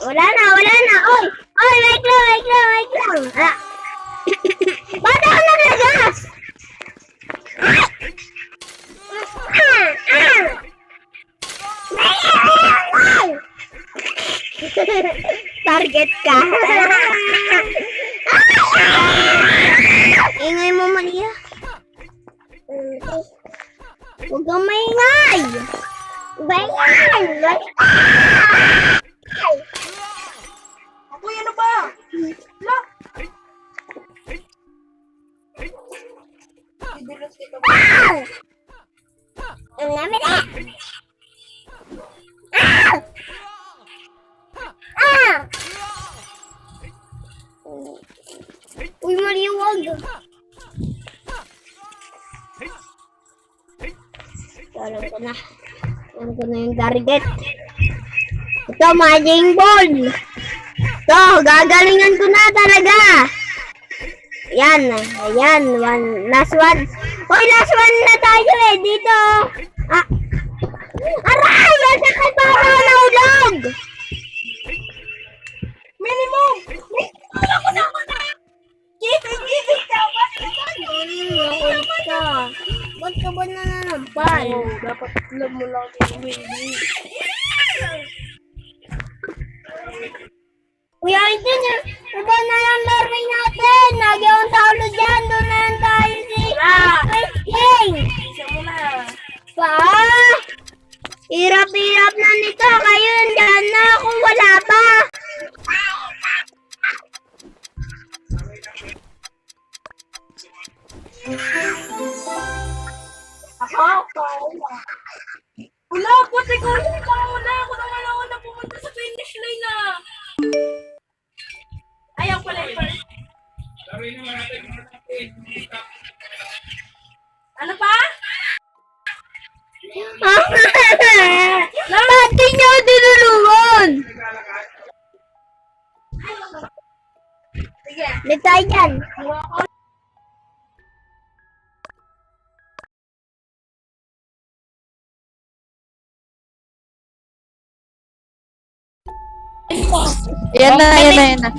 Wala na, wala na. Oy! Oy, wait lang, wait lang, wait lang. Ah. Ba't ako! Ay! Target ka. Ingay mo, Maria. Huwag kang maingay. Bayan! Apoy, ano ba? Kita ba? Ang namin na! Ah! Ah! Uy, maliwag. Alam ko na. Alam ko na yung target. Ito, magic ball. Ito, gagalingan ko na talaga. Yan, ayan, one, last one. Hoy, last one na tayo eh, dito. Ah. Aray, masakit pa ako nahulog. Minimum! Wala ko na ako na! Give it, give it! Tama na Makulit ka. Ba't ka ba nananampal? Dapat alam mo lang yung winning. Pa! Hirap-hirap na nito. Kayo nandyan na ako. Wala pa. Ako? Wala. Wala, pati ko ako na. Ako naman ako na pumunta sa finish line na. Ayaw pala yun. Ano pa? Bakit niyo dinulungan? Dito yan. Ayan na, ayan na, ayan na.